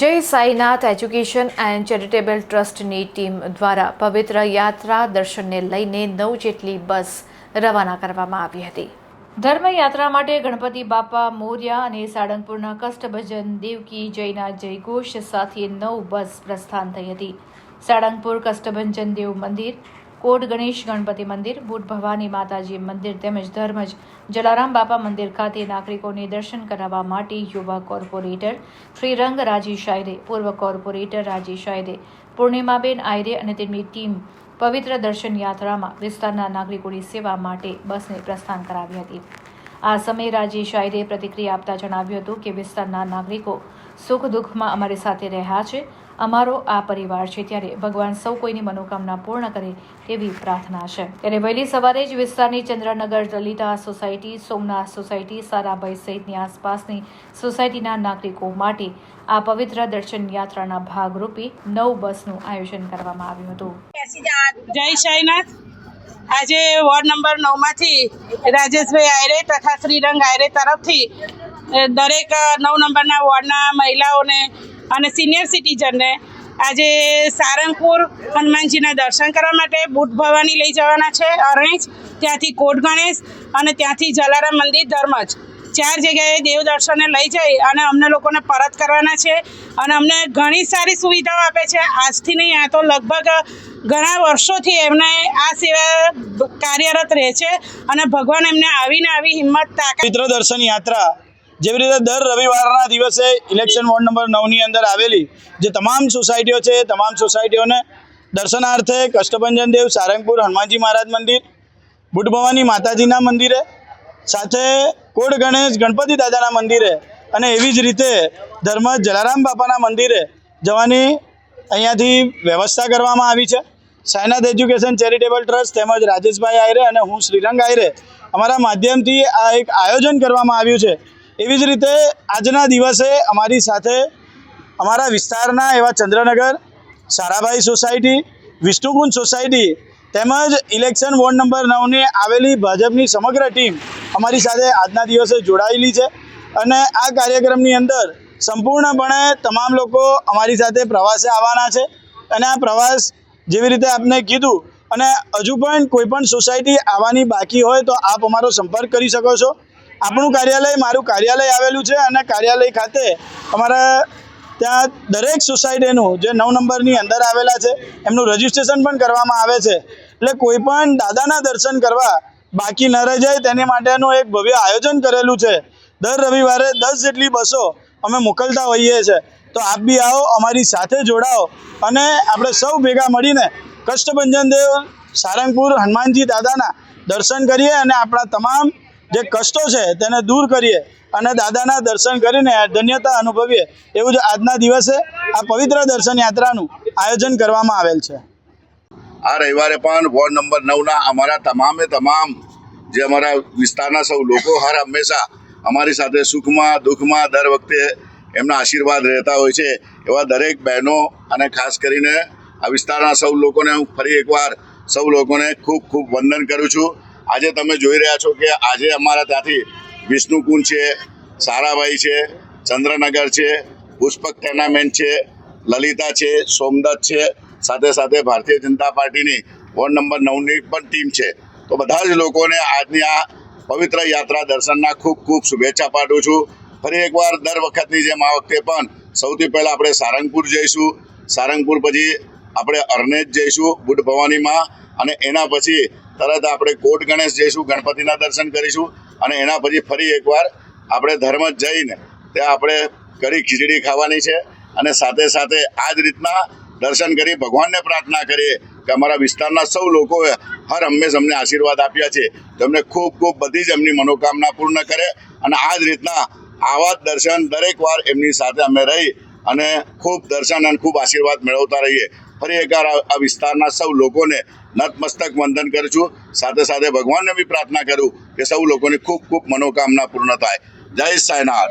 Jai Sainath education and charitable ટ્રસ્ટની team દ્વારા પવિત્ર યાત્રા દર્શનને લઈને નવ જેટલી બસ રવાના કરવામાં આવી હતી. ધર્મયાત્રા માટે ગણપતિ બાપા મોર્યા અને સાળંગપુરના કષ્ટભજન દેવકી જયના જયઘોષ સાથે નવ બસ પ્રસ્થાન થઈ હતી. સાળંગપુર કષ્ટભંજન દેવ મંદિર કોટ ગણેશ ગણપતિ મંદિર બુટ ભવાની માતાજી મંદિર તેમજ ધર્મજ જલારામ બાપા મંદિર ખાતે નાગરિકોને દર્શન કરાવવા માટે યુવા કોર્પોરેટર શ્રીરંગ રાજી શાયરે પૂર્વ કોર્પોરેટર રાજી શાયરે પૂર્ણિમાબેન આયરે અને તેમની ટીમ પવિત્ર દર્શન યાત્રામાં વિસ્તારના નાગરિકોની સેવા માટે બસને પ્રસ્થાન કરાવી હતી. આ સમયે રાજી શાયરે પ્રતિક્રિયા આપતા જણાવ્યું હતું કે વિસ્તારના નાગરિકો સુખ દુઃખમાં અમારી સાથે રહ્યા છે. અમારો આ પરિવાર છે ત્યારે ભગવાન સૌ કોઈની મનોકામના પૂર્ણ કરે તેવી પ્રાર્થના છે. ત્યારે વહેલી સવારે જ વિસ્તારની ચંદ્રનગર લલિતા સોસાયટી, સોમનાથ સોસાયટી, સારાભાઈ સહિતની આસપાસની સોસાયટીના નાગરિકો માટે આ પવિત્ર દર્શન યાત્રાના ભાગરૂપે નવ બસનું આયોજન કરવામાં આવ્યું હતું. જય સાઈનાથ આજે વોર્ડ નંબર નવમાંથી રાજેશભાઈ આયરે તથા શ્રીરંગ આયરે તરફથી દરેક નવ નંબરના વોર્ડના મહિલાઓને અને સિનિયર સિટીઝનને આજે સારંગપુર હનુમાનજીના દર્શન કરવા માટે બુટ ભવાની લઈ જવાના છે, અરણેજ, ત્યાંથી કોટ ગણેશ અને ત્યાંથી જલારામ મંદિર ધર્મજ. ચાર જગ્યાએ દેવ દર્શને લઈ જઈ અને અમને લોકોને પરત કરવાના છે અને અમને ઘણી સારી સુવિધાઓ આપે છે. આજથી નહીં, આ તો લગભગ ઘણા વર્ષોથી એમને આ સેવા કાર્યરત રહે છે અને ભગવાન એમને આવીને આવી હિંમત તાકાત પવિત્ર દર્શન યાત્રા જેવી રીતે દર રવિવારના દિવસે ઇલેક્શન વોર્ડ નંબર નવની અંદર આવેલી જે તમામ સોસાયટીઓ છે, એ તમામ સોસાયટીઓને દર્શનાર્થે કષ્ટભંજન દેવ, સારંગપુર, હનુમાનજી મહારાજ મંદિર બુટભવાની માતાજીના મંદિરે, સાથે કોડ ગણેશ, ગણપતિ દાદાના મંદિરે અને એવી જ રીતે ધર્મ જલારામ બાપાના મંદિરે જવાની અહીંયાથી વ્યવસ્થા કરવામાં આવી છે. સાયનાથ એજ્યુકેશન ચેરિટેબલ ટ્રસ્ટ તેમજ રાજેશભાઈ આયરે અને હું શ્રીરંગ આયરે અમારા માધ્યમથી આ એક આયોજન કરવામાં આવ્યું છે. એવી જ રીતે આજના દિવસે અમારી સાથે અમારા વિસ્તારના એવા ચંદ્રનગર, સારાભાઈ સોસાયટી, વિષ્ણુકુંજ સોસાયટી તેમજ ઇલેક્શન વોર્ડ નંબર નવની આવેલી ભાજપની સમગ્ર ટીમ અમારી સાથે આજના દિવસે જોડાયેલી છે અને આ કાર્યક્રમની અંદર સંપૂર્ણપણે તમામ લોકો અમારી સાથે પ્રવાસે આવવાના છે અને આ પ્રવાસ જેવી રીતે આપને કીધું અને હજુ પણ કોઈ પણ સોસાયટી આવવાની બાકી હોય તો આપ અમારો સંપર્ક કરી શકો છો. આપણું કાર્યાલય, મારું કાર્યાલય આવેલું છે અને કાર્યાલય ખાતે અમારા ત્યાં દરેક સોસાયટીનું જે નવ નંબરની અંદર આવેલા છે, એમનું રજિસ્ટ્રેશન પણ કરવામાં આવે છે. એટલે કોઈ પણ દાદાના દર્શન કરવા બાકી ન રહી જાય, તેની માટેનું એક ભવ્ય આયોજન કરેલું છે. દર રવિવારે દસ જેટલી બસો અમે મોકલતા હોઈએ છીએ તો આપ બી આવો, અમારી સાથે જોડાઓ અને આપણે સૌ ભેગા મળીને કષ્ટભંજન દેવ, સારંગપુર, હનુમાનજી દાદાના દર્શન કરીએ અને આપણા તમામ જે કષ્ટો છે તેને દૂર કરીએ અને દાદાના દર્શન કરીને ધન્યતા અનુભવીએ એવું જ આજના દિવસે આ પવિત્ર દર્શન યાત્રાનું આયોજન કરવામાં આવેલ છે. આ રવિવારે પણ વોર્ડ નંબર નવના અમારા તમામે તમામ જે અમારા વિસ્તારના સૌ લોકો હર હંમેશા અમારી સાથે સુખમાં, દુઃખમાં દર વખતે એમના આશીર્વાદ રહેતા હોય છે. એવા દરેક બહેનો અને ખાસ કરીને આ વિસ્તારના સૌ લોકોને હું ફરી એકવાર સૌ લોકોને ખૂબ ખૂબ વંદન કરું છું. આજે તમે જોઈ રહ્યા છો કે આજે અમારા ત્યાંથી વિષ્ણુકુંજ છે, સારાભાઈ છે, ચંદ્રનગર છે, પુષ્પક ટેર્નામેન્ટ છે, લલિતા છે, સોમદત્ત છે, સાથે સાથે ભારતીય જનતા પાર્ટીની વોર્ડ નંબર નવની પણ ટીમ છે. તો બધા જ લોકોને આજની આ પવિત્ર યાત્રા દર્શનના ખૂબ ખૂબ શુભેચ્છા પાઠવું છું. ફરી એકવાર દર વખતની જેમ આ વખતે પણ સૌથી પહેલાં આપણે સારંગપુર જઈશું. સારંગપુર પછી આપણે અરનેજ જઈશું બુટ ભવાનીમાં અને એના પછી તરત આપણે કોટ ગણેશ જઈશું, ગણપતિના દર્શન કરીશું અને એના પછી ફરી એકવાર આપણે ધર્મ જઈને ત્યાં આપણે કઢી ખીચડી ખાવાની છે અને સાથે સાથે આ જ રીતના દર્શન કરી ભગવાનને પ્રાર્થના કરીએ કે અમારા વિસ્તારના સૌ લોકોએ હર હંમેશ અમને આશીર્વાદ આપ્યા છે. તેમને ખૂબ ખૂબ બધી જ એમની મનોકામના પૂર્ણ કરે અને આ જ રીતના આવા જ દર્શન દરેક વાર એમની સાથે અમે રહી અને ખૂબ દર્શન અને ખૂબ આશીર્વાદ મેળવતા રહીએ. ફરી એકવાર આ વિસ્તારના સૌ લોકોને નતમસ્તક વંદન કરું છું. સાથે સાથે ભગવાનને બી પ્રાર્થના કરું કે સૌ લોકોની ખૂબ ખૂબ મનોકામના પૂર્ણ થાય. જય સાંઈનાથ